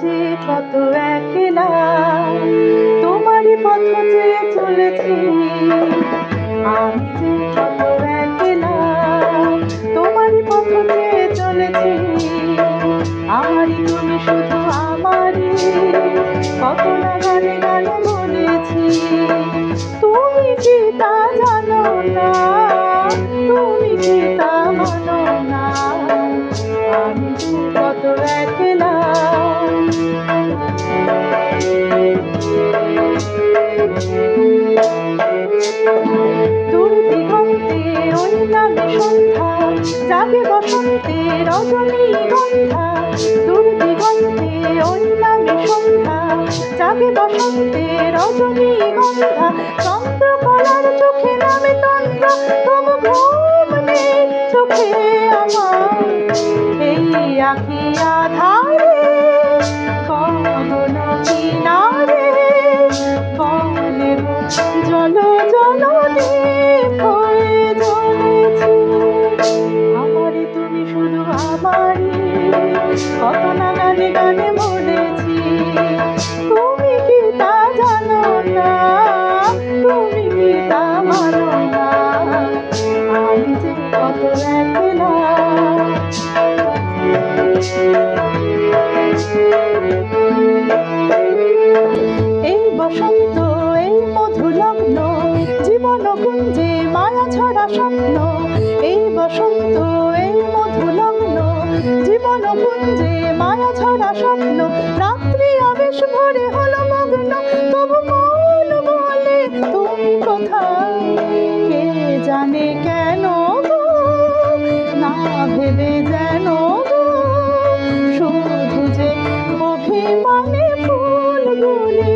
যে কত একলা, তোমারই পথ যে চলেছি। আমি যে কত একলা, তোমারই পথ যে চলেছি। আমারই তুমি শুধু আমারই, কত না দূর দিগন্তে ওই নামে সন্ধ্যা বসন্তে রজনী গন্ধা। দূর দিগন্তে ওই নামে সন্ধ্যা, জাগে বসন্তে রজনী গন্ধা। কত না গানে গানে বলেছি তুমি কি তা জানো না? তুমি কি তা মানো না? আমি যে কত একলা। এই বসন্ত, এই মধুলগ্ন জীবন কুঞ্জে মায়া ছড়া স্বপ্ন। এই বসন্ত ছড়া স্বপ্ন। রাত্রি আবেশ ভরে হলো মগ্ন। তবু মন বলে, তুমি কোথায়? কে জানে কেন না ভেবে যেন শুধু যে অভিমানে ফুলগুলি